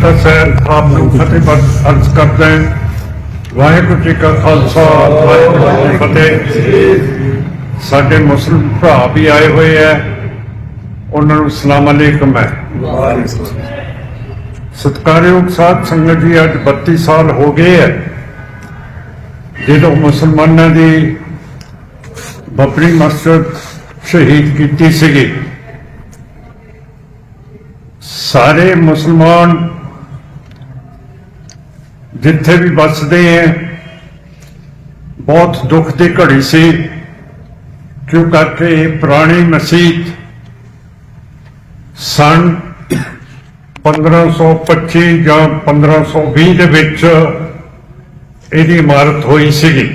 ਖਾਲਸਾ ਸਾਹਿਬ ਆਪ ਨੂੰ ਫਤਿਹ ਬਖਸ਼ ਅਰਜ਼ ਕਰਦਾ ਹਾਂ। ਵਾਹਿਗੁਰੂ ਜੀ ਕਾ ਖਾਲਸਾ, ਵਾਹਿਗੁਰੂ ਜੀ ਫਤਿਹ। ਸਾਡੇ ਮੁਸਲਿਮ ਭਰਾ ਵੀ ਆਏ ਹੋਏ ਹੈ ਉਹਨਾਂ ਨੂੰ ਸਲਾਮ ਅਲੈਕਮ ਹੈ। ਸਤਿਕਾਰਯੋਗ ਸਾਧ ਸੰਗਤ ਜੀ, ਅੱਜ 32 ਸਾਲ ਹੋ ਗਏ ਹੈ। ਜਦੋਂ ਮੁਸਲਮਾਨਾਂ ਦੀ ਬਬਰੀ ਮਸਜਿਦ ਸ਼ਹੀਦ ਕੀਤੀ ਸੀਗੀ, ਸਾਰੇ ਮੁਸਲਮਾਨ ਜਿੱਥੇ ਵੀ ਵੱਸਦੇ ਹੈ ਬਹੁਤ ਦੁੱਖ ਦੀ ਘੜੀ ਸੀ, ਕਿਉਂ ਕਰਕੇ ਇਹ ਪੁਰਾਣੀ ਮਸਜਿਦ ਸਨ 1525 ਜਾਂ 1520 ਦੇ ਵਿੱਚ ਇਹਦੀ ਇਮਾਰਤ ਹੋਈ ਸੀਗੀ।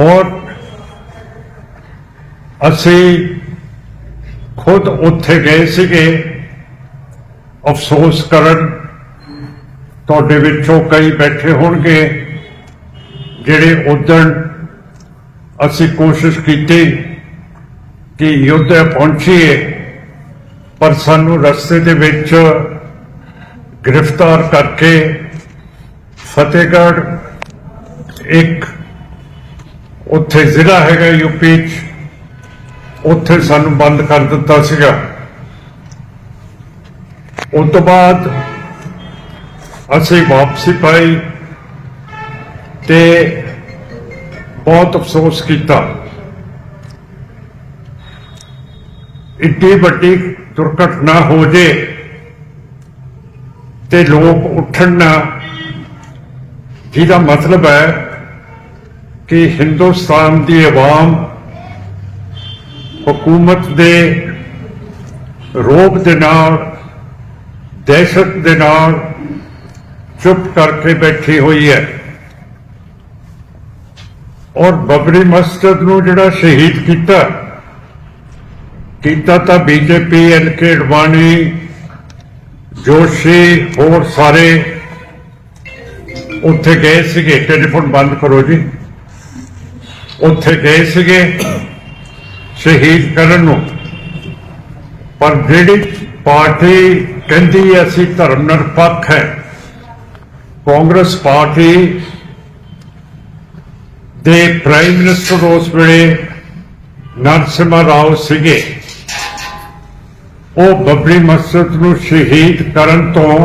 ਔਰ ਅਸੀਂ ਖੁਦ ਉੱਥੇ ਗਏ ਸੀਗੇ ਅਫਸੋਸ ਕਰਨ ਤੁਹਾਡੇ ਵਿੱਚੋਂ ਕਈ ਬੈਠੇ ਹੋਣਗੇ, ਜਿਹੜੇ ਉਦੋਂ ਅਸੀਂ ਕੋਸ਼ਿਸ਼ ਕੀਤੀ ਕਿ ਯੁੱਧ ਪਹੁੰਚੀਏ, ਪਰ ਸਾਨੂੰ ਰਸਤੇ ਦੇ ਵਿੱਚ ਗ੍ਰਿਫਤਾਰ ਕਰਕੇ ਫਤਿਹਗੜ੍ਹ ਇੱਕ ਉੱਥੇ ਜ਼ਿਲ੍ਹਾ ਹੈਗਾ ਯੂਪੀ ਚ, ਉੱਥੇ ਸਾਨੂੰ ਬੰਦ ਕਰ ਦਿੱਤਾ ਸੀਗਾ। ਉਸ ਤੋਂ ਬਾਅਦ ਅਸੀਂ ਵਾਪਸੀ ਪਾਈ ਤੇ ਬਹੁਤ ਅਫਸੋਸ ਕੀਤਾ। ਇੱਡੀ ਵੱਡੀ ਦੁਰਘਟਨਾ ਹੋ ਜੇ ਤੇ ਲੋਕ ਉੱਠਣ ਨਾ, ਜਿਹਦਾ ਮਤਲਬ ਹੈ ਕਿ ਹਿੰਦੁਸਤਾਨ ਦੀ ਆਵਾਮ ਹਕੂਮਤ ਦੇ ਰੋਗ ਦੇ ਨਾਲ, ਦਹਿਸ਼ਤ ਦੇ ਨਾਲ ਚੁੱਪ ਕਰਕੇ ਬੈਠੀ ਹੋਈ ਹੈ। ਔਰ ਬਬਰੀ ਮਸਜਿਦ ਨੂੰ ਜਿਹੜਾ ਸ਼ਹੀਦ ਕੀਤਾ ਕੀਤਾ ਤਾਂ BJP, N K Advani, Joshi, ਹੋਰ ਸਾਰੇ ਉੱਥੇ ਗਏ ਸੀਗੇ। ਟੈਲੀਫੋਨ ਬੰਦ ਕਰੋ ਜੀ। ਉੱਥੇ ਗਏ ਸੀਗੇ ਸ਼ਹੀਦ ਕਰਨ ਨੂੰ। ਪਰ ਜਿਹੜੀ ਪਾਰਟੀ ਕਹਿੰਦੀ ਅਸੀਂ ਧਰਮ ਨਿਰਪੱਖ ਹੈ ਕਾਂਗਰਸ ਪਾਰਟੀ ਦੇ ਪ੍ਰਾਈਮ ਮਿਨਿਸਟਰ ਉਸ ਵੇਲੇ ਨਰਸਿਮਾ ਰਾਓ ਸੀਗੇ ਉਹ ਬੱਬਰੀ ਮਸਜਿਦ ਨੂੰ ਸ਼ਹੀਦ ਕਰਨ ਤੋਂ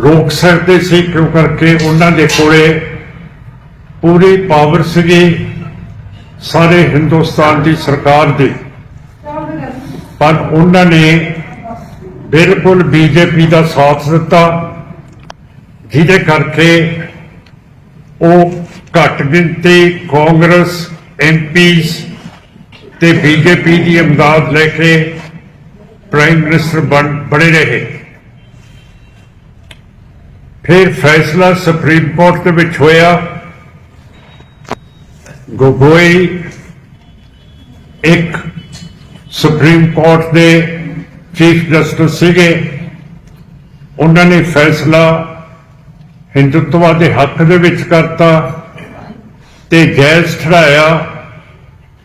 ਰੋਕ ਸਕਦੇ ਸੀ ਕਿਉਂ ਕਰਕੇ ਉਹਨਾਂ ਦੇ ਕੋਲੇ ਪੂਰੀ ਪਾਵਰ ਸੀਗੀ ਸਾਰੇ ਹਿੰਦੁਸਤਾਨ ਦੀ ਸਰਕਾਰ ਦੀ ਪਰ ਉਹਨਾਂ ਨੇ ਬਿਲਕੁਲ ਬੀਜੇਪੀ ਦਾ ਸਾਥ ਦਿੱਤਾ ਜਿਹਦੇ ਕਰਕੇ ਉਹ ਘੱਟ ਗਿਣਤੀ ਕਾਂਗਰਸ ਐਮਪੀਸ ਤੇ ਬੀਜੇਪੀ ਦੀ ਇਮਦਾਦ ਲੈ ਕੇ ਪ੍ਰਾਈਮ ਮਿਨਿਸਟਰ ਬਣ, ਬਣੇ ਰਹੇ। ਫਿਰ ਫੈਸਲਾ ਸੁਪਰੀਮ ਕੋਰਟ ਦੇ ਵਿੱਚ ਹੋਇਆ। ਗੋਗੋਈ ਇੱਕ ਸੁਪਰੀਮ ਕੋਰਟ ਦੇ ਚੀਫ ਜਸਟਿਸ ਸੀਗੇ। ਉਹਨਾਂ ਨੇ ਫੈਸਲਾ ਹਿੰਦੁੱਤਵਾ ਦੇ ਹੱਕ ਦੇ ਵਿੱਚ ਕਰਤਾ ਤੇ ਗੈਸ ਠੜਾਇਆ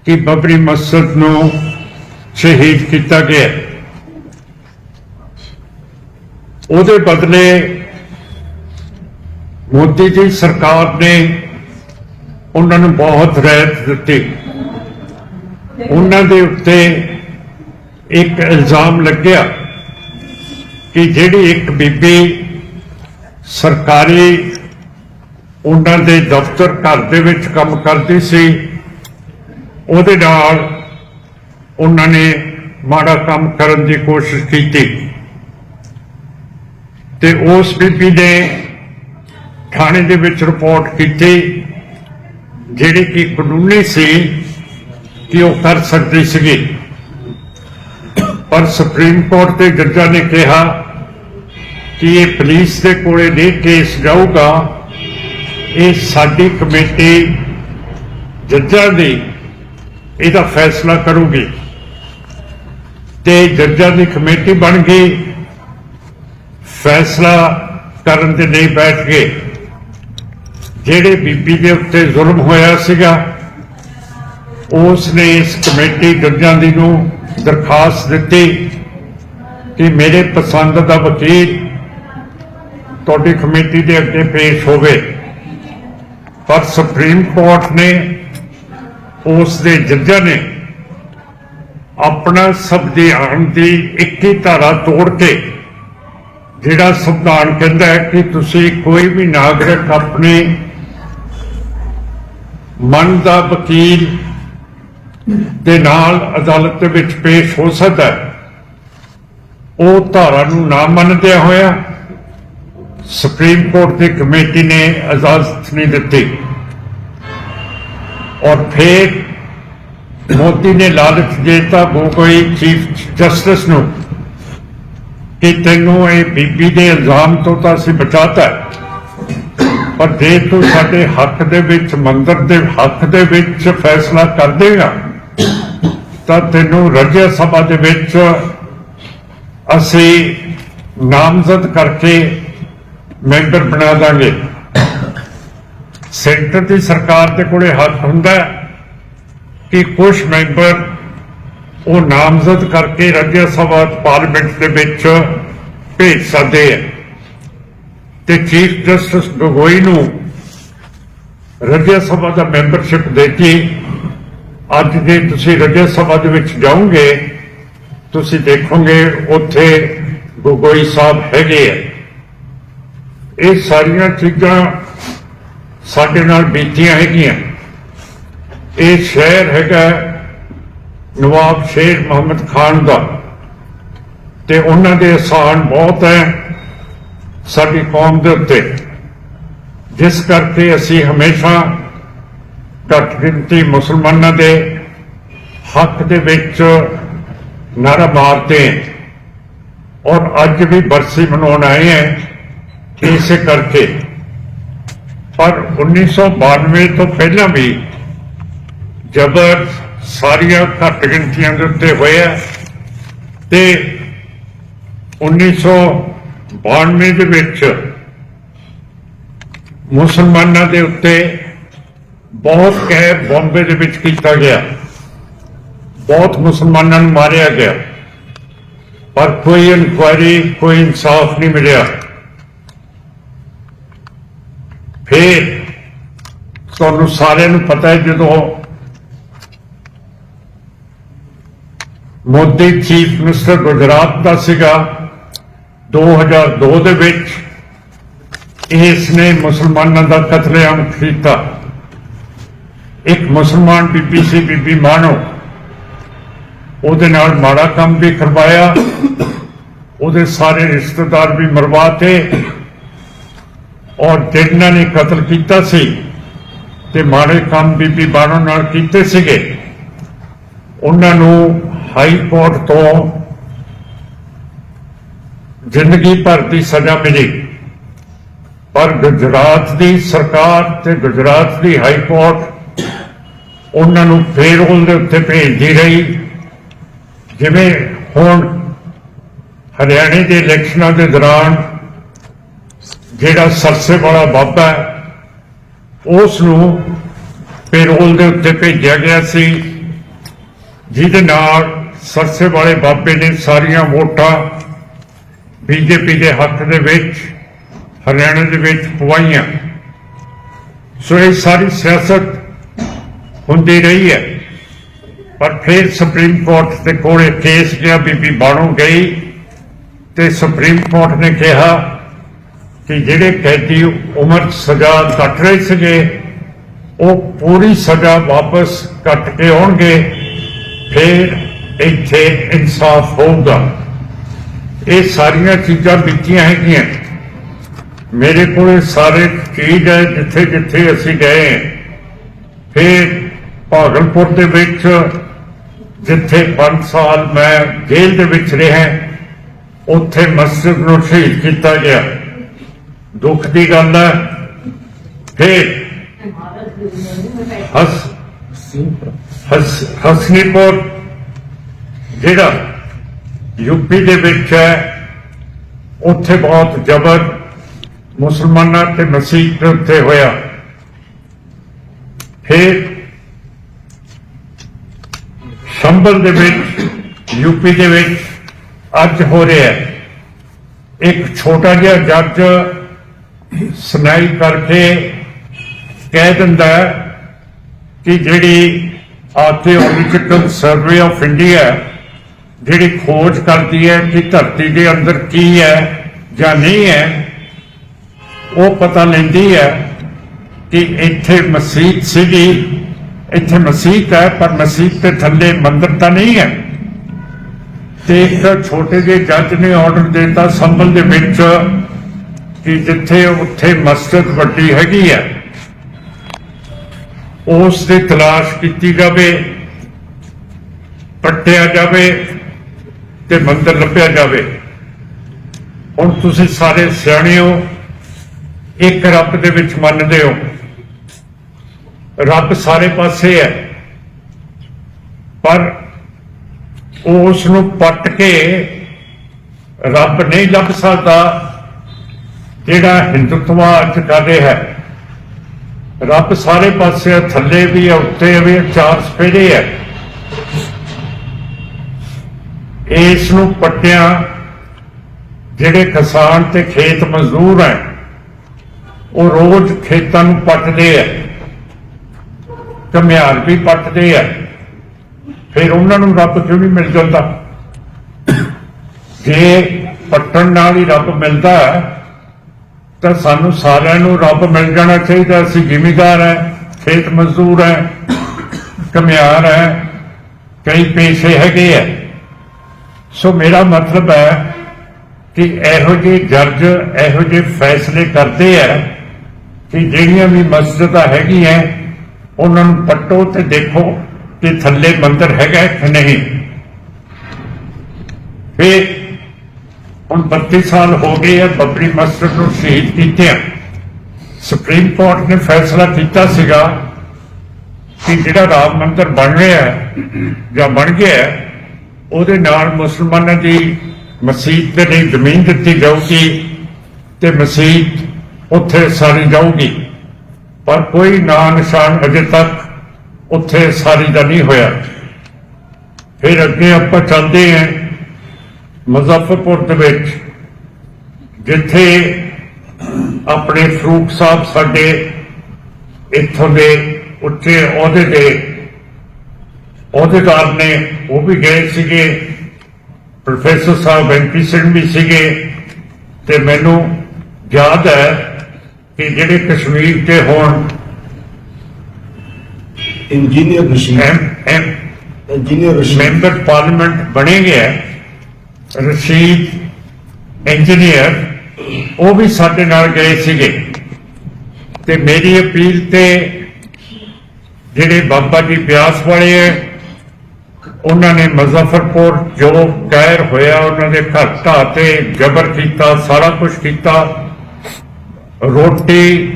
ਕਿ ਬਬਰੀ ਮਸਜਿਦ ਨੂੰ ਸ਼ਹੀਦ ਕੀਤਾ ਗਿਆ। ਉਹਦੇ ਬਦਲੇ ਮੋਦੀ ਜੀ ਸਰਕਾਰ ਨੇ ਉਹਨਾਂ ਨੂੰ ਬਹੁਤ ਰਹਿਤ ਦਿੱਤੀ। ਉਹਨਾਂ ਦੇ ਉੱਤੇ ਇੱਕ ਇਲਜ਼ਾਮ ਲੱਗਿਆ ਕਿ ਜਿਹੜੀ ਇੱਕ ਬੀਬੀ ਸਰਕਾਰੀ ਉਹਨਾਂ ਦੇ ਦਫ਼ਤਰ ਘਰ ਦੇ ਵਿੱਚ ਕੰਮ ਕਰਦੀ ਸੀ। ਉਹਦੇ ਨਾਲ ਉਹਨਾਂ ਨੇ ਮਾੜਾ ਕੰਮ ਕਰਨ ਦੀ ਕੋਸ਼ਿਸ਼ ਕੀਤੀ। ਤੇ ਉਸ ਬੀਬੀ ਨੇ ਥਾਣੇ ਦੇ ਵਿੱਚ ਰਿਪੋਰਟ ਕੀਤੀ, ਜਿਹੜੀ ਕਿ ਕਾਨੂੰਨੀ ਸੀ ਕਿ ਉਹ ਕਰ ਸਕਦੀ ਸੀਗੀ। ਪਰ ਸੁਪਰੀਮ ਕੋਰਟ ਦੇ ਜੱਜਾਂ ਨੇ ਕਿਹਾ ਕਿ ਇਹ ਪੁਲਿਸ ਦੇ ਕੋਲੇ ਨਹੀਂ ਕੇਸ ਜਾਊਗਾ, ਇਹ ਸਾਡੀ ਕਮੇਟੀ ਜੱਜਾਂ ਦੀ ਇਹਦਾ ਫੈਸਲਾ ਕਰੂਗੀ। ਤੇ ਜੱਜਾਂ ਦੀ ਕਮੇਟੀ ਬਣ ਗਈ ਫੈਸਲਾ ਕਰਨ ਤੇ ਨਹੀਂ ਬੈਠ ਗਏ ਜਿਹੜੇ ਬੀਬੀ ਦੇ ਉੱਤੇ ਜ਼ੁਲਮ ਹੋਇਆ ਸੀਗਾ ਉਸ ਨੇ ਇਸ ਕਮੇਟੀ ਜੱਜਾਂ ਦੀ ਨੂੰ ਦਰਖਾਸਤ ਦਿੱਤੀ ਕਿ ਮੇਰੇ ਪਸੰਦ ਦਾ ਵਕੀਲ ਤੁਹਾਡੀ ਕਮੇਟੀ ਦੇ ਅੱਗੇ ਪੇਸ਼ ਹੋਵੇ। ਪਰ ਸੁਪਰੀਮ ਕੋਰਟ ਨੇ ਉਸ ਦੇ ਜੱਜਾਂ ਨੇ ਆਪਣਾ ਸੰਵਿਧਾਨ ਦੀ 21 ਧਾਰਾ ਤੋੜ ਕੇ ਜਿਹੜਾ ਸੰਵਿਧਾਨ ਕਹਿੰਦਾ ਹੈ ਕਿ ਤੁਸੀਂ ਕੋਈ ਵੀ ਨਾਗਰਿਕ ਆਪਣੇ ਮਨ ਦਾ ਵਕੀਲ ਦੇ ਨਾਲ ਅਦਾਲਤ ਦੇ ਵਿੱਚ ਪੇਸ਼ ਹੋ ਸਕਦਾ ਉਹ ਧਾਰਾ ਨੂੰ ਨਾ ਮੰਨਦਿਆਂ ਹੋਇਆ ਸੁਪਰੀਮ ਕੋਰਟ ਦੀ ਕਮੇਟੀ ਨੇ ਇਜਾਜ਼ਤ ਨਹੀਂ ਦਿੱਤੀ। ਔਰ ਫਿਰ ਮੋਦੀ ਨੇ ਲਾਲਚ ਦੇਤਾ ਗੋਗੋਈ ਚੀਫ ਜਸਟਿਸ ਨੂੰ ਕਿ ਤੈਨੂੰ ਇਹ ਬੀਬੀ ਦੇ ਇਲਜ਼ਾਮ ਤੋਂ ਤਾਂ ਅਸੀਂ ਬਚਾਤਾ ਪਰ ਜੇ ਤੂੰ ਸਾਡੇ ਹੱਕ ਦੇ ਵਿੱਚ, ਮੰਦਰ ਦੇ ਹੱਕ ਦੇ ਵਿੱਚ ਫੈਸਲਾ ਕਰ ਦੇਗਾ ਤਾਂ ਤੈਨੂੰ ਰਾਜ ਸਭਾ ਦੇ ਵਿੱਚ ਅਸੀਂ ਨਾਮਜ਼ਦ ਕਰਕੇ ਮੈਂਬਰ ਬਣਾ ਦਾਂਗੇ। ਸੈਂਟਰ ਦੀ ਸਰਕਾਰ ਦੇ ਕੋਲੇ ਹੱਕ ਹੁੰਦਾ ਕਿ ਕੁਝ ਮੈਂਬਰ ਉਹ ਨਾਮਜ਼ਦ ਕਰਕੇ ਰਾਜ ਸਭਾ ਪਾਰਲੀਮੈਂਟ ਦੇ ਵਿੱਚ ਭੇਜ ਸਕਦੇ ਹੈ। ਤੇ ਚੀਫ ਜਸਟਿਸ ਗੋਗੋਈ ਨੂੰ ਰਾਜ ਸਭਾ ਦਾ ਮੈਂਬਰਸ਼ਿਪ ਦਿੱਤੀ ਅੱਜ ਜੇ ਤੁਸੀਂ ਰਾਜ ਸਭਾ ਦੇ ਵਿੱਚ ਜਾਓਗੇ, ਤੁਸੀਂ ਦੇਖੋਗੇ ਉੱਥੇ ਗੋਗੋਈ ਸਾਹਿਬ ਹੈਗੇ ਆ ਇਹ ਸਾਰੀਆਂ ਚੀਜ਼ਾਂ ਸਾਡੇ ਨਾਲ ਬੀਤੀਆਂ ਹੈਗੀਆਂ। ਇਹ ਸ਼ਹਿਰ ਹੈਗਾ ਨਵਾਬ ਸ਼ੇਰ ਮੁਹੰਮਦ ਖਾਨ ਦਾ ਤੇ ਉਹਨਾਂ ਦੇ ਅਸਾਨ ਬਹੁਤ ਹੈ ਸਾਡੀ ਕੌਮ ਦੇ ਉੱਤੇ। ਜਿਸ ਕਰਕੇ ਅਸੀਂ ਹਮੇਸ਼ਾ ਘੱਟ ਗਿਣਤੀ ਮੁਸਲਮਾਨਾਂ ਦੇ ਹੱਕ ਦੇ ਵਿੱਚ ਨਾਰਾ ਮਾਰਦੇ ਔਰ ਅੱਜ ਵੀ ਬਰਸੀ ਮਨਾਉਣ ਆਏ ਹੈ। ਇਸੇ ਕਰਕੇ। ਪਰ 1992 ਤੋਂ ਪਹਿਲਾਂ ਵੀ ਜਬਰ ਸਾਰੀਆਂ ਘੱਟ ਗਿਣਤੀਆਂ ਦੇ ਉੱਤੇ ਹੋਇਆ, ਤੇ 1992 ਦੇ ਵਿੱਚ ਮੁਸਲਮਾਨਾਂ ਦੇ ਉੱਤੇ ਬਹੁਤ ਕਹਿਰ ਬੰਬੇ ਦੇ ਵਿੱਚ ਕੀਤਾ ਗਿਆ। ਬਹੁਤ ਮੁਸਲਮਾਨਾਂ ਨੂੰ ਮਾਰਿਆ ਗਿਆ। ਪਰ ਕੋਈ ਇਨਕੁਆਇਰੀ, ਕੋਈ ਇਨਸਾਫ ਨਹੀਂ ਮਿਲਿਆ। ਫਿਰ ਤੁਹਾਨੂੰ ਸਾਰਿਆਂ ਨੂੰ ਪਤਾ ਹੈ ਜਦੋਂ ਮੋਦੀ ਚੀਫ ਮਿਨਿਸਟਰ ਗੁਜਰਾਤ ਦਾ ਸੀਗਾ 2002 ਦੇ ਵਿੱਚ ਇਸ ਨੇ ਮੁਸਲਮਾਨਾਂ ਦਾ ਕਤਲੇਆਮ ਕੀਤਾ। ਇੱਕ ਮੁਸਲਮਾਨ ਬੀਬੀ ਸੀ, ਬੀਬੀ ਮਾਨੋ। ਉਹਦੇ ਨਾਲ ਮਾੜਾ ਕੰਮ ਵੀ ਕਰਵਾਇਆ। ਉਹਦੇ ਸਾਰੇ ਰਿਸ਼ਤੇਦਾਰ ਵੀ ਮਰਵਾਤੇ ਔਰ ਜਿਨ੍ਹਾਂ ਨੇ ਕਤਲ ਕੀਤਾ ਸੀ ਤੇ ਮਾੜੇ ਕੰਮ ਬੀਬੀ ਬਾਣੋ ਨਾਲ ਕੀਤੇ ਸੀਗੇ, ਉਹਨਾਂ ਨੂੰ ਹਾਈ ਕੋਰਟ ਤੋਂ ਜ਼ਿੰਦਗੀ ਭਰ ਦੀ ਸਜ਼ਾ ਮਿਲੀ। ਪਰ ਗੁਜਰਾਤ ਦੀ ਸਰਕਾਰ ਤੇ ਗੁਜਰਾਤ ਦੀ ਹਾਈ ਕੋਰਟ ਉਹਨਾਂ ਨੂੰ ਪੇਰੋਲ ਦੇ ਉੱਤੇ ਭੇਜਦੀ ਰਹੀ। ਜਿਵੇਂ ਹੁਣ ਹਰਿਆਣੇ ਦੇ ਇਲੈਕਸ਼ਨਾਂ ਦੇ ਦੌਰਾਨ ਜਿਹੜਾ ਸਰਸੇ ਵਾਲਾ ਬਾਬਾ ਉਸ ਨੂੰ ਪੇਰੋਲ ਦੇ ਉੱਤੇ ਭੇਜਿਆ ਗਿਆ ਸੀ, ਜਿਹਦੇ ਨਾਲ ਸਰਸੇ ਵਾਲੇ ਬਾਬੇ ਨੇ ਸਾਰੀਆਂ ਵੋਟਾਂ ਬੀਜੇਪੀ ਦੇ ਹੱਕ ਦੇ ਵਿੱਚ, ਹਰਿਆਣਾ ਦੇ ਵਿੱਚ ਪਵਾਈਆਂ। ਸੋ ਇਹ ਸਾਰੀ ਸਿਆਸਤ ਹੁੰਦੀ ਰਹੀ ਹੈ। ਪਰ ਫਿਰ ਸੁਪਰੀਮ ਕੋਰਟ ਦੇ ਕੋਲ ਇਹ ਕੇਸ ਗਿਆ ਬੀਬੀ ਬਾਣੋ ਗਈ ਤੇ ਸੁਪਰੀਮ ਕੋਰਟ ਨੇ ਕਿਹਾ ਕਿ ਜਿਹੜੇ ਕੈਦੀ ਉਮਰ ਸਜ਼ਾ ਕੱਟ ਰਹੇ ਸੀਗੇ, ਉਹ ਪੂਰੀ ਸਜ਼ਾ ਵਾਪਸ ਕੱਟ ਕੇ ਆਉਣਗੇ, ਫਿਰ ਇੱਥੇ ਇਨਸਾਫ ਹੋਊਗਾ। ਇਹ ਸਾਰੀਆਂ ਚੀਜ਼ਾਂ ਬੀਤੀਆਂ ਹੈਗੀਆਂ। ਮੇਰੇ ਕੋਲ ਸਾਰੇ ਚੀਜ਼ ਹੈ ਜਿੱਥੇ ਜਿੱਥੇ ਅਸੀਂ ਗਏ ਫਿਰ ਭਾਗਲਪੁਰ ਦੇ ਵਿੱਚ, ਜਿੱਥੇ 5 ਸਾਲ ਮੈਂ ਜੇਲ੍ਹ ਦੇ ਵਿੱਚ ਰਿਹਾ, ਉੱਥੇ ਮਸਜਿਦ ਨੂੰ ਸ਼ਹੀਦ ਕੀਤਾ ਗਿਆ। ਦੁੱਖ ਦੀ ਗੱਲ ਹੈ। ਫਿਰ ਹਸ ਹਸ ਹਸਨੀਪੁਰ ਜਿਹੜਾ ਯੂਪੀ ਦੇ ਵਿੱਚ ਹੈ, ਉੱਥੇ ਬਹੁਤ ਜ਼ਬਰ ਮੁਸਲਮਾਨਾਂ ਤੇ ਮਸੀਹ ਦੇ ਉੱਤੇ ਹੋਇਆ। ਫਿਰ ਸ਼ੰਭਲ ਦੇ ਵਿੱਚ, ਯੂਪੀ ਦੇ ਵਿੱਚ ਅੱਜ ਹੋ ਰਿਹਾ ਹੈ। ਇੱਕ ਛੋਟਾ ਜਿਹਾ ਜੱਜ ਸੁਣਾਈ ਕਰਕੇ ਕਹਿ ਦਿੰਦਾ ਕਿ ਜਿਹੜੀ ਆਰਕੀਓਲੋਜੀਕਲ ਸਰਵੇ ਆਫ ਇੰਡੀਆ ਜਿਹੜੀ ਖੋਜ ਕਰਦੀ ਹੈ ਕਿ ਧਰਤੀ ਦੇ ਅੰਦਰ ਕੀ ਹੈ ਜਾਂ ਨਹੀਂ ਹੈ, ਉਹ ਪਤਾ ਲੈਂਦੀ ਹੈ ਕਿ ਇੱਥੇ ਮਸਜਿਦ ਸੀਗੀ। ਇੱਥੇ ਮਸਜਿਦ ਹੈ, ਪਰ ਮਸਜਿਦ ਦੇ ਥੱਲੇ ਮੰਦਿਰ ਤਾਂ ਨਹੀਂ ਹੈ। ਤੇ ਇੱਕ ਛੋਟੇ ਜਿਹੇ ਜੱਜ ਨੇ ਆਰਡਰ ਦਿੱਤਾ, ਸੰਭਲ ਦੇ ਵਿੱਚ ਕਿ ਜਿੱਥੇ ਉੱਥੇ ਮਸਜਿਦ ਵੱਡੀ ਹੈਗੀ ਹੈ ਉਸ ਦੀ ਤਲਾਸ਼ ਕੀਤੀ ਜਾਵੇ, ਪੱਟਿਆ ਜਾਵੇ ਤੇ ਮੰਦਰ ਲੱਭਿਆ ਜਾਵੇ। ਹੁਣ ਤੁਸੀਂ ਸਾਰੇ ਸਿਆਣੇ ਹੋ ਇੱਕ ਰੱਬ ਦੇ ਵਿੱਚ ਮੰਨਦੇ ਹੋ। ਰੱਬ ਸਾਰੇ ਪਾਸੇ ਹੈ। ਪਰ ਉਸ ਨੂੰ ਪੱਟ ਕੇ ਰੱਬ ਨਹੀਂ ਲੱਭ ਸਕਦਾ। ਜਿਹੜਾ ਹਿੰਦੂਤਵਾ ਅੱਜ ਕਰ ਰਿਹਾ ਹੈ, ਰੱਬ ਸਾਰੇ ਪਾਸੇ ਥੱਲੇ ਵੀ ਹੈ, ਉੱਤੇ ਵੀ ਚਾਰ ਸਫੇਰੇ ਹੈ। ਇਸ ਨੂੰ ਪੱਟਿਆ ਜਿਹੜੇ ਕਿਸਾਨ ਤੇ ਖੇਤ ਮਜ਼ਦੂਰ ਹੈ, ਉਹ ਰੋਜ਼ ਖੇਤਾਂ ਨੂੰ ਪੱਟਦੇ ਹੈ। ਘਮਿਆਰ ਵੀ ਪੱਟਦੇ ਹੈ। ਫਿਰ ਉਹਨਾਂ ਨੂੰ ਰੱਬ ਕਿਉਂ ਨਹੀਂ ਮਿਲ ਜਾਂਦਾ? ਜੇ ਪੱਟਣ ਨਾਲ ਹੀ ਰੱਬ ਮਿਲਦਾ ਹੈ ਤਾਂ ਸਾਨੂੰ ਸਾਰਿਆਂ ਨੂੰ ਰੱਬ ਮਿਲ ਜਾਣਾ ਚਾਹੀਦਾ। ਅਸੀਂ ਜ਼ਿਮੀਦਾਰ ਹੈ, ਖੇਤ ਮਜ਼ਦੂਰ ਹੈ, ਕਮਿਆਰ ਹੈ, ਕਈ ਪੇਸ਼ੇ ਹੈਗੇ ਆ। ਸੋ ਮੇਰਾ ਮਤਲਬ ਹੈ ਕਿ ਇਹੋ ਜਿਹੇ ਜੱਜ ਇਹੋ ਜਿਹੇ ਫੈਸਲੇ ਕਰਦੇ ਆ ਕਿ ਜਿਹੜੀਆਂ ਵੀ ਮਸਜਿਦਾਂ ਹੈਗੀਆਂ, ਉਹਨਾਂ ਨੂੰ ਪੱਟੋ ਤੇ ਦੇਖੋ ਕਿ ਥੱਲੇ ਮੰਦਰ ਹੈਗਾ ਕਿ ਨਹੀਂ। ਫਿਰ ਹੁਣ 32 ਸਾਲ ਹੋ ਗਏ ਆ ਬੱਬਰੀ ਮਸਜਿਦ ਨੂੰ ਸ਼ਹੀਦ ਕੀਤਿਆਂ ਸੁਪਰੀਮ ਕੋਰਟ ਨੇ ਫੈਸਲਾ ਕੀਤਾ ਸੀਗਾ ਕਿ ਜਿਹੜਾ ਰਾਮ ਮੰਦਰ ਬਣ ਰਿਹਾ ਹੈ ਜਾਂ ਬਣ ਗਿਆ ਹੈ, ਉਹਦੇ ਨਾਲ ਮੁਸਲਮਾਨਾਂ ਦੀ ਮਸਜਿਦ ਦੇ ਲਈ ਜ਼ਮੀਨ ਦਿੱਤੀ ਜਾਊਗੀ ਤੇ ਮਸਜਿਦ ਉੱਥੇ ਸਾਰੀ ਜਾਊਗੀ। ਪਰ ਕੋਈ ਨਾਂ ਨਿਸ਼ਾਨ ਅਜੇ ਤੱਕ ਉੱਥੇ ਸਾਰੀ ਦਾ ਨਹੀਂ ਹੋਇਆ। ਫਿਰ ਅੱਗੇ ਆਪਾਂ ਚੱਲਦੇ ਹਾਂ। ਮੁਜ਼ੱਫਰਪੁਰ ਦੇ ਵਿੱਚ ਜਿੱਥੇ ਆਪਣੇ ਫਰੂਕ ਸਾਹਿਬ ਸਾਡੇ ਇੱਥੋਂ ਦੇ ਉੱਚੇ ਅਹੁਦੇ ਦੇ ਅਹੁਦੇਦਾਰ ਨੇ ਉਹ ਵੀ ਗਏ ਸੀਗੇ। ਪ੍ਰੋਫੈਸਰ ਸਾਹਿਬ ਐਮਪੀ ਸਿੰਘ ਵੀ ਸੀਗੇ। ਤੇ ਮੈਨੂੰ ਯਾਦ ਹੈ ਕਿ ਜਿਹੜੇ ਕਸ਼ਮੀਰ ਤੇ ਹੋਣ engineer Nashid engineer member parliament ਬਣੇ ਗਿਆ ਰਸ਼ੀਦ ਇੰਜੀਨੀਅਰ ਉਹ ਵੀ ਸਾਡੇ ਨਾਲ ਗਏ ਸੀਗੇ। ਤੇ ਮੇਰੀ ਅਪੀਲ ਤੇ ਜਿਹੜੇ ਬਾਬਾ ਜੀ ਬਿਆਸ ਵਾਲੇ ਹੈ ਉਹਨਾਂ ਨੇ ਮੁਜ਼ੱਫਰਪੁਰ ਜੋ ਕਹਿਰ ਹੋਇਆ, ਉਹਨਾਂ ਦੇ ਘਰ ਢਾਹ ਤੇ ਜ਼ਬਰ ਕੀਤਾ, ਸਾਰਾ ਕੁਝ ਕੀਤਾ। ਰੋਟੀ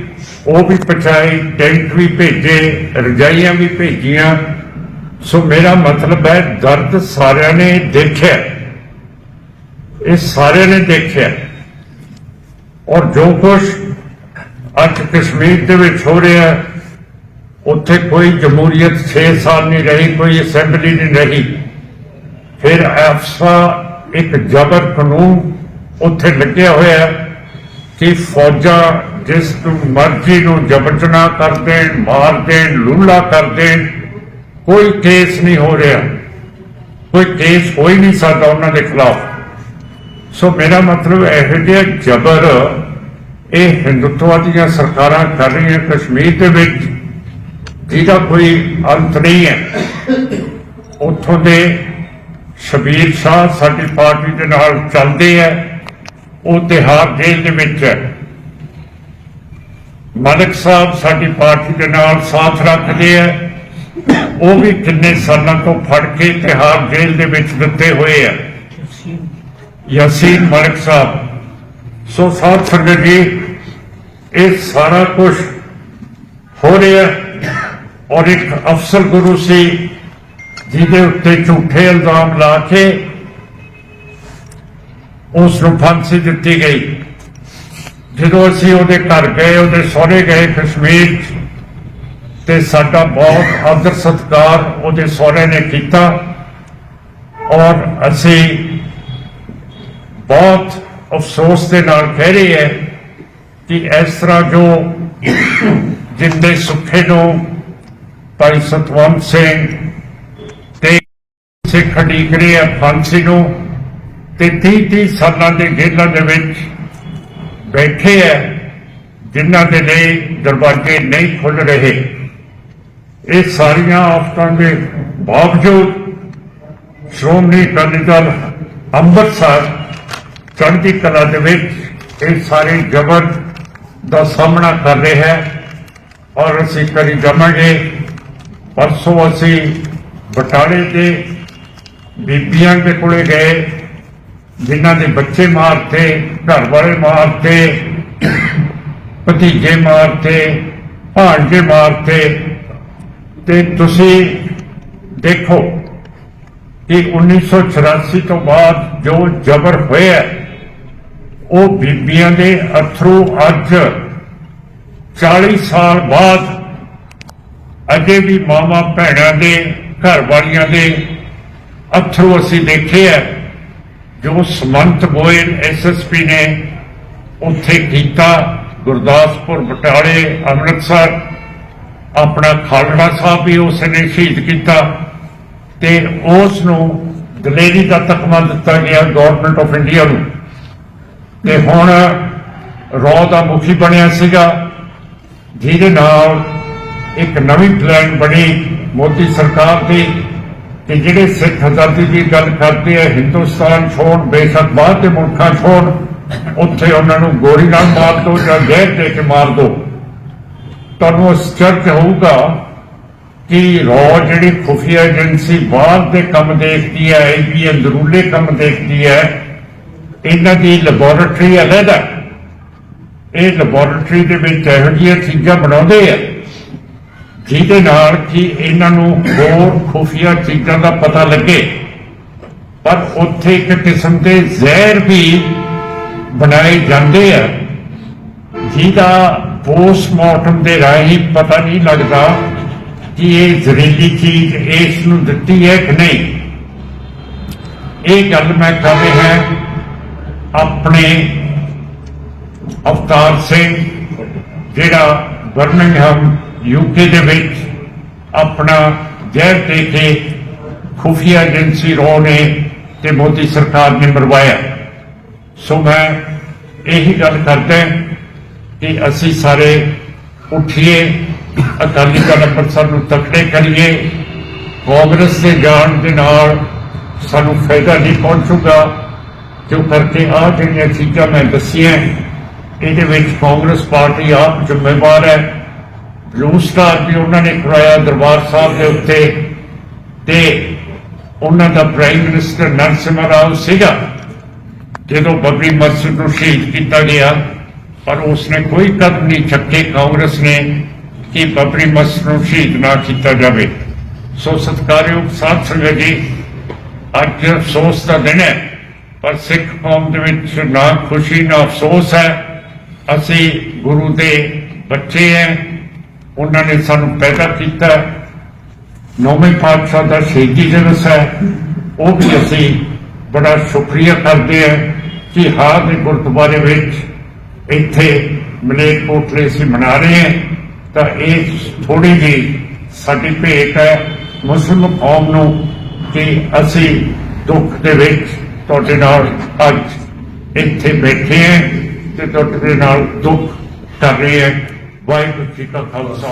ਉਹ ਵੀ ਪਹੁੰਚਾਈ, ਟੈਂਟ ਵੀ ਭੇਜੇ, ਰਜਾਈਆਂ ਵੀ ਭੇਜੀਆਂ। ਸੋ ਮੇਰਾ ਮਤਲਬ ਹੈ, ਦਰਦ ਸਾਰਿਆਂ ਨੇ ਦੇਖਿਆ। ਇਹ ਸਾਰਿਆਂ ਨੇ ਦੇਖਿਆ। ਔਰ ਜੋ ਕੁਝ ਅੱਜ ਕਸ਼ਮੀਰ ਦੇ ਵਿੱਚ ਹੋ ਰਿਹਾ ਉੱਥੇ ਕੋਈ ਜਮਹੂਰੀਅਤ 6 ਸਾਲ ਨਹੀਂ ਰਹੀ, ਕੋਈ ਅਸੈਂਬਲੀ ਨਹੀਂ ਰਹੀ। ਫਿਰ ਐਫਸਾ ਇੱਕ ਜਬਰ ਕਾਨੂੰਨ ਉੱਥੇ ਲੱਗਿਆ ਹੋਇਆ ਕਿ ਫੌਜਾਂ ਜਿਸ ਮਰਜ਼ੀ ਨੂੰ ਜਬਰਜਨਾ ਕਰ ਦੇਣ, ਮਾਰ ਦੇਣ, ਲੂਲਾ ਕਰ ਦੇਣ, ਕੋਈ ਕੇਸ ਨਹੀਂ ਹੋ ਰਿਹਾ। ਕੋਈ ਕੇਸ ਹੋ ਹੀ ਨਹੀਂ ਸਕਦਾ ਉਹਨਾਂ ਦੇ ਖਿਲਾਫ। ਸੋ ਮੇਰਾ ਮਤਲਬ ਇਹੋ ਜਿਹਾ ਜਬਰ ਇਹ ਹਿੰਦੁੱਤਵਾਦੀਆਂ ਸਰਕਾਰਾਂ ਕਰ ਰਹੀਆਂ ਕਸ਼ਮੀਰ ਦੇ ਵਿੱਚ, ਜਿਹਦਾ ਕੋਈ ਅੰਤ ਨਹੀਂ ਹੈ। ਉੱਥੋਂ ਦੇ ਸ਼ਬੀਰ ਸ਼ਾਹ ਸਾਡੀ ਪਾਰਟੀ ਦੇ ਨਾਲ ਚੱਲਦੇ ਹੈ ਉਹ ਤਿਹਾਰ ਜੇਲ੍ਹ ਦੇ ਵਿੱਚ ਹੈ। ਮਲਕ ਸਾਹਿਬ ਸਾਡੀ ਪਾਰਟੀ ਦੇ ਨਾਲ ਸਾਥ ਰੱਖਦੇ ਆ। ਉਹ ਵੀ ਕਿੰਨੇ ਸਾਲਾਂ ਤੋਂ ਫੜ ਕੇ ਤਿਹਾਰ ਜੇਲ੍ਹ ਦੇ ਵਿੱਚ ਦਿੱਤੇ ਹੋਏ ਆ। ਯਾਸੀਨ ਮਲਕ ਸਾਹਿਬ ਸੋ ਸਾਧ ਸੰਗਤ ਜੀ ਇਹ ਸਾਰਾ ਕੁਝ ਹੋ ਰਿਹਾ ਔਰ ਇੱਕ ਅਫਸਰ ਗੁਰੂ ਸੀ ਜਿਹਦੇ ਉੱਤੇ ਝੂਠੇ ਇਲਜ਼ਾਮ ਲਾ ਕੇ ਉਸ ਨੂੰ ਫਾਂਸੀ ਦਿੱਤੀ ਗਈ। ਜਦੋਂ ਅਸੀਂ ਉਹਦੇ ਘਰ ਗਏ ਉਹਦੇ ਸਹੁਰੇ ਗਏ ਕਸ਼ਮੀਰ 'ਚ, ਤੇ ਸਾਡਾ ਬਹੁਤ ਆਦਰ ਸਤਿਕਾਰ ਉਹਦੇ ਸਹੁਰੇ ਨੇ ਕੀਤਾ। ਔਰ ਅਸੀਂ ਬਹੁਤ ਅਫਸੋਸ ਦੇ ਨਾਲ ਕਹਿ ਰਹੀ ਹੈ ਕਿ ਇਸ ਤਰ੍ਹਾਂ ਜੋ ਜਿੰਦੇ ਸੁੱਖੇ ਨੂੰ ਭਾਈ ਸਤਵੰਤ ਸਿੰਘ ਤੇ ਸਿੱਖ ਅਡੀਕ ਹੈ, ਫਾਂਸੀ ਨੂੰ ਤੇ 30 30 ਸਾਲਾਂ ਦੇ ਜੇਲ੍ਹਾਂ ਦੇ ਵਿੱਚ ਬੈਠੇ ਹੈ, ਜਿਨ੍ਹਾਂ ਦੇ ਲਈ ਦਰਵਾਜ਼ੇ ਨਹੀਂ ਖੁੱਲ ਰਹੇ। ਇਹ ਸਾਰੀਆਂ ਆਫਤਾਂ ਦੇ ਬਾਵਜੂਦ ਸ਼੍ਰੋਮਣੀ ਅਕਾਲੀ ਦਲ ਅੰਮ੍ਰਿਤਸਰ ਚੜ੍ਹਦੀ ਕਲਾ ਦੇ ਵਿੱਚ ਇਹ ਸਾਰੇ ਜਬਰ ਦਾ ਸਾਹਮਣਾ ਕਰ ਰਿਹਾ ਹੈ ਔਰ ਅਸੀਂ ਕਰੀ ਜਾਵਾਂਗੇ। ਪਰਸੋਂ ਅਸੀਂ ਬਟਾਲੇ ਦੇ ਬੀਬੀਆਂ ਦੇ ਕੋਲੇ ਗਏ, ਜਿਨ੍ਹਾਂ ਦੇ ਬੱਚੇ ਮਾਰਤੇ ਘਰ ਵਾਲੇ ਮਾਰਤੇ ਭਤੀਜੇ ਮਾਰਤੇ ਭਾਂਜੇ ਮਾਰਤੇ ਤੇ। ਤੁਸੀਂ ਦੇਖੋ ਕਿ 1984 ਤੋਂ ਬਾਅਦ ਜੋ ਜ਼ਬਰ ਹੋਇਆ ਉਹ ਬੀਬੀਆਂ ਦੇ ਅਥਰੂ ਅੱਜ 40 ਸਾਲ ਬਾਅਦ ਅਜੇ ਵੀ ਮਾਵਾ ਭੈਣਾਂ ਦੇ ਘਰ ਵਾਲੀਆਂ ਦੇ ਅਥਰੂ ਅਸੀਂ ਦੇਖੇ ਹੈ। ਜੋ ਸਮੰਤ ਗੋਇਲ ਐਸਐਸਪੀ ਨੇ ਉੱਥੇ ਕੀਤਾ, ਗੁਰਦਾਸਪੁਰ, ਬਟਾਲੇ, ਅੰਮ੍ਰਿਤਸਰ, ਆਪਣਾ ਖਾਲੜਾ ਸਾਹਿਬ ਵੀ ਉਸ ਨੇ ਸ਼ਹੀਦ ਕੀਤਾ ਤੇ ਉਸ ਨੂੰ ਦਲੇਰੀ ਦਾ ਤਕਮਾ ਦਿੱਤਾ ਗਿਆ ਗਵਰਨਮੈਂਟ ਆਫ ਇੰਡੀਆ ਨੂੰ। ਤੇ ਹੁਣ ਰੌ ਦਾ ਮੁਖੀ ਬਣਿਆ ਸੀਗਾ, ਜਿਹਦੇ ਨਾਲ ਇੱਕ ਨਵੀਂ ਪਲਾਨ ਬਣੀ ਮੋਦੀ ਸਰਕਾਰ ਦੀ, ਕਿ ਜਿਹੜੇ ਸਿੱਖ ਆਜ਼ਾਦੀ ਦੀ ਗੱਲ ਕਰਦੇ ਆ, ਹਿੰਦੁਸਤਾਨ ਛੋੜ, ਬੇਸ਼ੱਕ ਬਾਹਰ ਦੇ ਮੁਲਕਾਂ ਛੋੜ, ਉੱਥੇ ਉਹਨਾਂ ਨੂੰ ਗੋਲੀ ਨਾਲ ਮਾਰ ਦੋ ਜਾਂ ਜ਼ਹਿਰ ਦੇ ਕੇ ਮਾਰ ਦੋ। ਤੁਹਾਨੂੰ ਅਸਚਰਜ ਹੋਊਗਾ ਕਿ ਰੋ ਜਿਹੜੀ ਖੁਫੀਆ ਏਜੰਸੀ ਬਾਹਰ ਦੇ ਕੰਮ ਦੇਖਦੀ ਹੈ ਆਈਬੀ ਅੰਦਰੂਲੇ ਕੰਮ ਦੇਖਦੀ ਹੈ ਇਹਨਾਂ ਦੀ ਲੈਬੋਰੇਟਰੀ ਅਲੱਗ ਇਹ ਲੈਬੋਰੇਟਰੀ ਦੇ ਵਿੱਚ ਇਹੋ ਜਿਹੀਆਂ ਚੀਜ਼ਾਂ ਬਣਾਉਂਦੇ ਆ, ਜਿਹਦੇ ਨਾਲ ਕਿ ਇਹਨਾਂ ਨੂੰ ਹੋਰ ਖੁਫੀਆ ਚੀਜ਼ਾਂ ਦਾ ਪਤਾ ਲੱਗੇ। ਪਰ ਉੱਥੇ ਇੱਕ ਕਿਸਮ ਦੇ ਜ਼ਹਿਰ ਵੀ ਬਣਾਏ ਜਾਂਦੇ ਆ, ਜਿਹਦਾ ਪੋਸਟਮਾਰਟਮ ਦੇ ਰਾਹੀਂ ਪਤਾ ਨਹੀਂ ਲੱਗਦਾ ਕਿ ਇਹ ਜ਼ਹਿਰੀਲੀ ਚੀਜ਼ ਇਸ ਨੂੰ ਦਿੱਤੀ ਹੈ ਕਿ ਨਹੀਂ। ਇਹ ਗੱਲ ਮੈਂ ਕਰ ਰਿਹਾ ਆਪਣੇ ਅਵਤਾਰ ਸਿੰਘ, ਜਿਹੜਾ ਬਰਮਿੰਗਹਮ ਯੂਕੇ ਦੇ ਵਿੱਚ ਆਪਣਾ ਜ਼ਹਿਰ ਦੇ ਕੇ ਖੁਫੀਆ ਏਜੰਸੀ ਰੋ ਨੇ ਤੇ ਮੋਦੀ ਸਰਕਾਰ ਨੇ ਮਰਵਾਇਆ। ਸੋ ਮੈਂ ਇਹੀ ਗੱਲ ਕਰਦਾ ਕਿ ਅਸੀਂ ਸਾਰੇ ਉੱਠੀਏ, ਅਕਾਲੀ ਦਲ ਅੰਮ੍ਰਿਤਸਰ ਨੂੰ ਤਕੜੇ ਕਰੀਏ। ਕਾਂਗਰਸ ਦੇ ਜਾਣ ਦੇ ਨਾਲ ਸਾਨੂੰ ਫਾਇਦਾ ਨਹੀਂ ਪਹੁੰਚੂਗਾ। ਜੋ ਕਰਕੇ ਆ ਜਿਹੜੀਆਂ ਚੀਜ਼ਾਂ ਮੈਂ ਦੱਸੀਆਂ ਇਹਦੇ ਵਿੱਚ ਕਾਂਗਰਸ ਪਾਰਟੀ ਆਪ ਜ਼ਿੰਮੇਵਾਰ ਹੈ। ਬਲੂ ਸਟਾਰ ਵੀ ਉਹਨਾਂ ਨੇ ਕਰਾਇਆ ਦਰਬਾਰ ਸਾਹਿਬ ਦੇ ਉੱਤੇ ਤੇ ਉਹਨਾਂ ਦਾ ਪ੍ਰਾਈਮ ਮਿਨਿਸਟਰ ਨਰਸਿਮਹਾ ਰਾਓ ਸੀਗਾ। ਜਦੋਂ ਬਬਰੀ ਮਸਜਿਦ ਨੂੰ ਸ਼ਹੀਦ ਕੀਤਾ ਗਿਆ, ਪਰ ਉਸਨੇ ਕੋਈ ਕਦਮ ਨਹੀਂ ਚੱਕੇ ਕਾਂਗਰਸ ਨੇ ਕਿ ਬਬਰੀ ਮਸਜਿਦ ਨੂੰ ਸ਼ਹੀਦ ਨਾ ਕੀਤਾ ਜਾਵੇ। ਸੋ ਸਤਿਕਾਰਯੋਗ ਸਾਧ ਸੰਗਤ ਜੀ, ਅੱਜ ਅਫਸੋਸ ਦਾ ਦਿਨ ਹੈ। ਪਰ ਸਿੱਖ ਕੌਮ ਦੇ ਵਿੱਚ ਨਾ ਖੁਸ਼ੀ ਨਾ ਅਫਸੋਸ ਹੈ। ਅਸੀਂ ਗੁਰੂ ਦੇ ਬੱਚੇ ਹੈ। ਉਹਨਾਂ ਨੇ ਸਾਨੂੰ ਪੈਦਾ ਕੀਤਾ। ਨੌਵੇਂ ਪਾਤਸ਼ਾਹ ਦਾ ਸ਼ਹੀਦੀ ਦਿਵਸ ਹੈ। ਉਹ ਵੀ ਅਸੀਂ ਬੜਾ ਸ਼ੁਕਰੀਆ ਕਰਦੇ ਹਾਂ ਕਿ ਹਾਰ ਦੇ ਗੁਰਦੁਆਰੇ ਵਿੱਚ ਇੱਥੇ ਮਲੇਰਕੋਟਲੇ ਅਸੀਂ ਮਨਾ ਰਹੇ ਹਾਂ। ਤਾਂ ਇਹ ਥੋੜੀ ਜਿਹੀ ਸਾਡੀ ਭੇਟ ਹੈ। ਮੁਸਲਿਮ ਕੌਮ ਨੂੰ ਕਿ ਅਸੀਂ ਦੁੱਖ ਦੇ ਵਿੱਚ ਤੁਹਾਡੇ ਨਾਲ ਅੱਜ ਇੱਥੇ ਬੈਠੇ ਹਾਂ ਤੇ ਤੁਹਾਡੇ ਨਾਲ ਦੁੱਖ ਕਰ ਰਹੇ ਹਾਂ। ਵਾਹਿਗੁਰੂ ਜੀ ਕਾ ਖਾਲਸਾ।